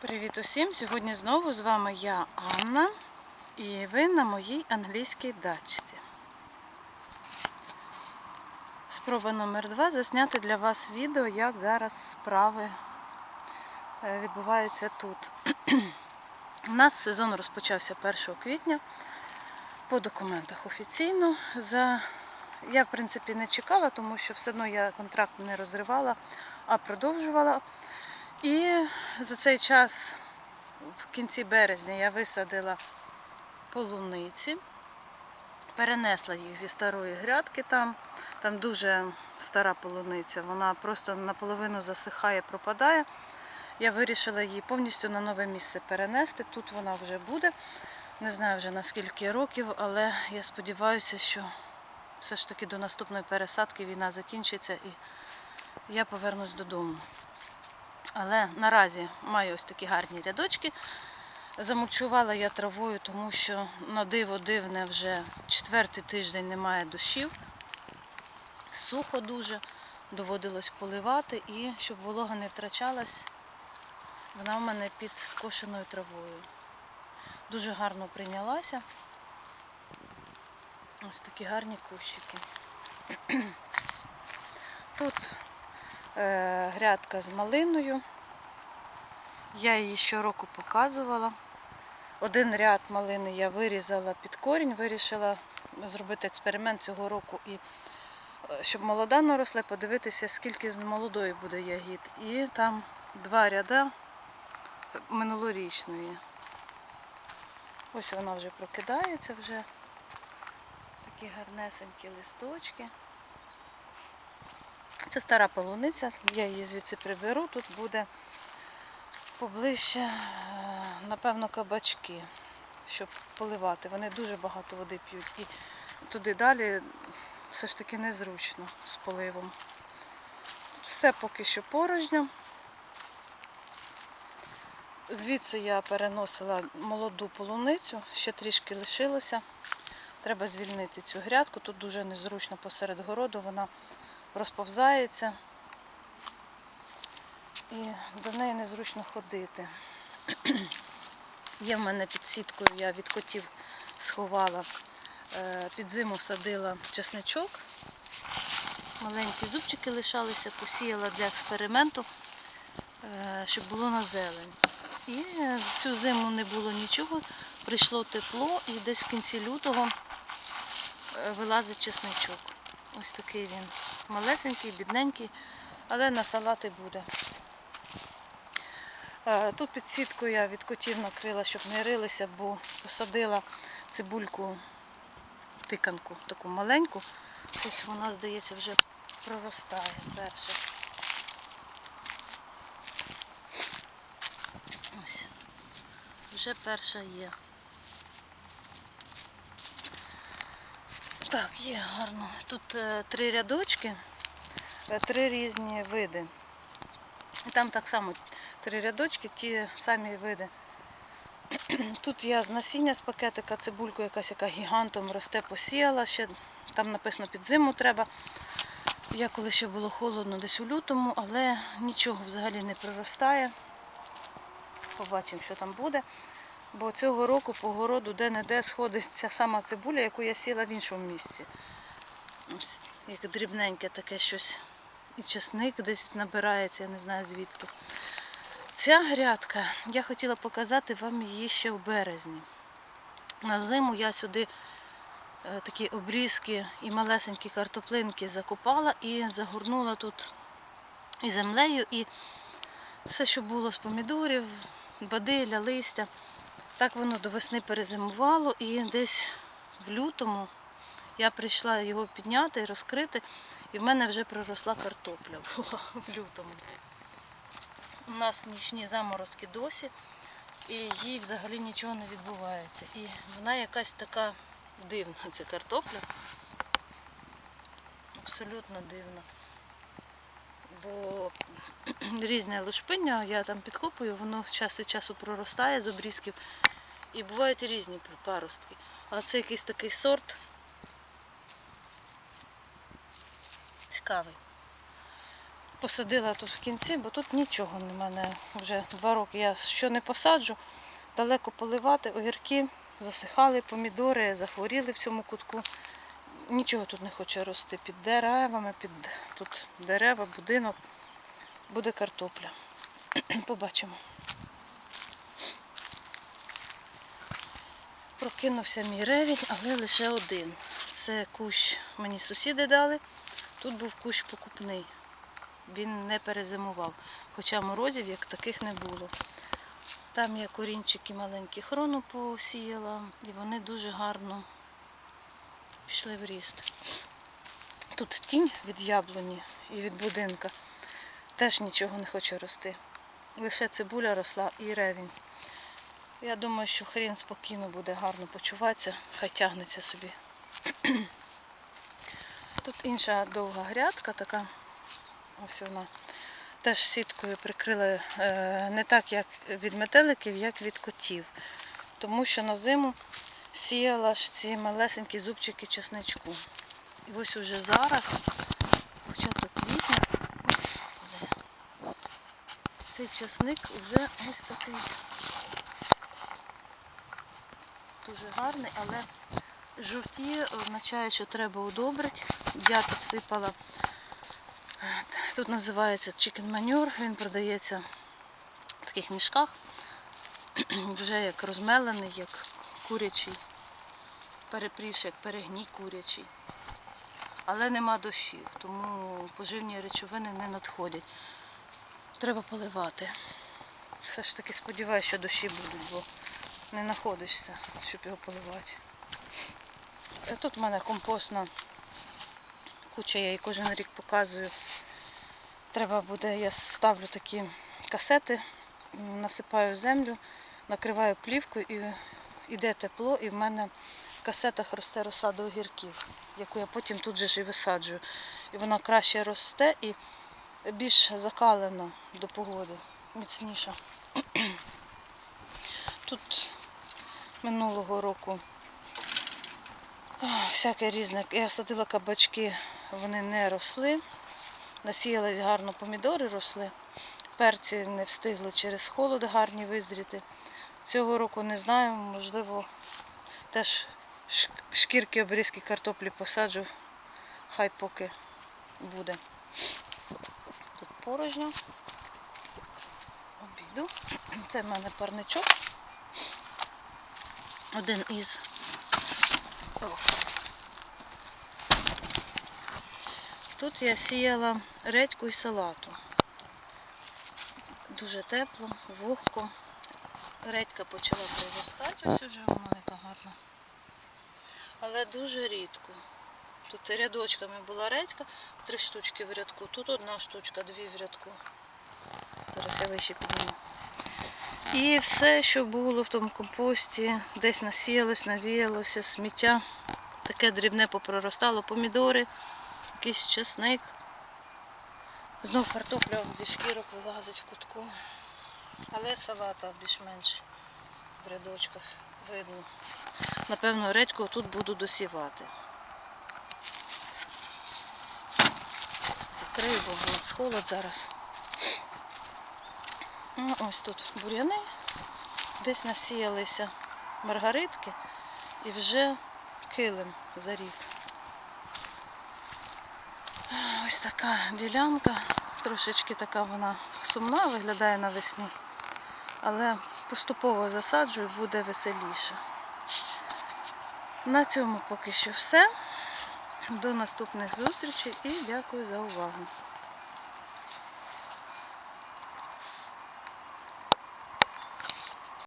Привіт усім! Сьогодні знову з вами я Анна і ви на моїй англійській дачці. Спроба номер два засняти для вас відео, як зараз справи е, відбуваються тут. У нас сезон розпочався 1 квітня по документах офіційно. За... Я, в принципі, не чекала, тому що все одно я контракт не розривала, а продовжувала. І за цей час, в кінці березня, я висадила полуниці, перенесла їх зі старої грядки там. Там дуже стара полуниця, вона просто наполовину засихає, пропадає. Я вирішила її повністю на нове місце перенести. Тут вона вже буде. Не знаю вже на скільки років, але я сподіваюся, що все ж таки до наступної пересадки війна закінчиться і я повернусь додому. Але наразі маю ось такі гарні рядочки. Замульчувала я травою, тому що на диво дивне вже четвертий тиждень немає дощів. Сухо дуже, доводилось поливати і щоб волога не втрачалась, вона в мене під скошеною травою. Дуже гарно прийнялася. Ось такі гарні кущики. Тут грядка з малиною. Я її щороку показувала. Один ряд малини я вирізала під корінь, вирішила зробити експеримент цього року, і е, щоб молода наросла, подивитися, скільки з молодої буде ягід. І там два ряда минулорічної. Ось вона вже прокидається, вже такі гарнесенькі листочки. Це стара полуниця, я її звідси приберу, тут буде поближче, е, напевно, кабачки, щоб поливати. Вони дуже багато води п'ють. І туди далі все ж таки незручно з поливом. Тут все поки що порожньо. Звідси я переносила молоду полуницю, ще трішки лишилося. Треба звільнити цю грядку. Тут дуже незручно посеред городу, вона розповзається і до неї незручно ходити. Є в мене під сіткою, я від котів сховала, е, під зиму садила чесничок. Маленькі зубчики лишалися, посіяла для експерименту, е, щоб було на зелень. І всю зиму не було нічого, прийшло тепло і десь в кінці лютого е, вилазить чесничок. Ось такий він малесенький, бідненький, але на салати буде. Е, Тут під сіткою я від котів накрила, щоб не рилися, бо посадила цибульку, тиканку, таку маленьку. Ось вона, здається, вже проростає перша. Ось. Вже перша є. Так, є гарно. Тут е, три рядочки, е, три різні види. І там так само три рядочки, ті самі види. Тут я з насіння з пакетика, цибульку якась, яка гігантом росте, посіяла. Ще там написано під зиму треба. Я коли ще було холодно десь у лютому, але нічого взагалі не проростає. Побачимо, що там буде. Бо цього року по городу де-не-де сходить ця сама цибуля, яку я сіла в іншому місці. Ось, як дрібненьке таке щось. І часник десь набирається, я не знаю звідки. Ця грядка, я хотіла показати вам її ще в березні. На зиму я сюди е, такі обрізки і малесенькі картоплинки закопала і загорнула тут і землею, і все, що було з помідорів, бадилля, листя. Так воно до весни перезимувало і десь в лютому я прийшла його підняти і розкрити, і в мене вже проросла картопля була в лютому. У нас нічні заморозки досі, і їй взагалі нічого не відбувається. І вона якась така дивна, ця картопля. Абсолютно дивна. Бо різне лушпиння, я там підкопую, воно час від часу проростає з обрізків. І бувають різні паростки. А це якийсь такий сорт цікавий. посадила тут в кінці, бо тут нічого не мене вже два роки. Я що не посаджу, далеко поливати, огірки засихали, помідори захворіли в цьому кутку. Нічого тут не хоче рости. Під деревами, під тут дерева, будинок. Буде картопля. Побачимо. Прокинувся мій ревінь, але лише один. Це кущ мені сусіди дали. Тут був кущ покупний. Він не перезимував, хоча морозів як таких не було. Там я корінчики маленькі хрону посіяла, і вони дуже гарно пішли в ріст. Тут тінь від яблуні і від будинка теж нічого не хоче рости. Лише цибуля росла і ревінь. Я думаю, що хрін спокійно буде гарно почуватися, хай тягнеться собі. Тут інша довга грядка така, ось вона. Теж сіткою прикрили е, не так, як від метеликів, як від котів. Тому що на зиму сіяла ж ці малесенькі зубчики чесничку. І ось уже зараз, початок квітня, цей чесник вже ось такий дуже гарний, але жовтіє означає, що треба удобрити. Я підсипала, тут називається chicken manure, він продається в таких мішках, вже як розмелений, як курячий, перепрівши, як перегній курячий. Але нема дощів, тому поживні речовини не надходять. Треба поливати. Все ж таки сподіваюся, що дощі будуть, бо не знаходишся, щоб його поливати. Е, Тут в мене компостна куча, я її кожен рік показую. Треба буде, я ставлю такі касети, насипаю землю, накриваю плівкою і йде тепло, і в мене в касетах росте розсада огірків, яку я потім тут же ж і висаджую. І вона краще росте і більш закалена до погоди, міцніша. Тут минулого року всяке різне. Я садила кабачки, вони не росли. Насіялись гарно помідори росли. Перці не встигли через холод гарні визріти. Цього року не знаю, можливо, теж шкірки обрізки картоплі посаджу, хай поки буде. Тут порожньо. Обіду. Це в мене парничок. Один із. Тут я сіяла редьку і салату. Дуже тепло, вогко. Редька почала приростати, ось уже вона яка гарна. Але дуже рідко. Тут рядочками була редька, три штучки в рядку. Тут одна штучка, дві в рядку. Зараз я вище підніму. І все, що було в тому компості, десь насіялось, навіялося, сміття. Таке дрібне попроростало, помідори, якийсь чесник. Знов картопля зі шкірок вилазить в кутку. Але салата більш-менш в рядочках видно. Напевно, редьку тут буду досівати. Закрию, бо у нас холод зараз. Ось тут бур'яни, десь насіялися маргаритки і вже килим зарік. Ось така ділянка, трошечки така вона сумна, виглядає навесні, але поступово засаджую, буде веселіше. На цьому поки що все. До наступних зустрічей і дякую за увагу.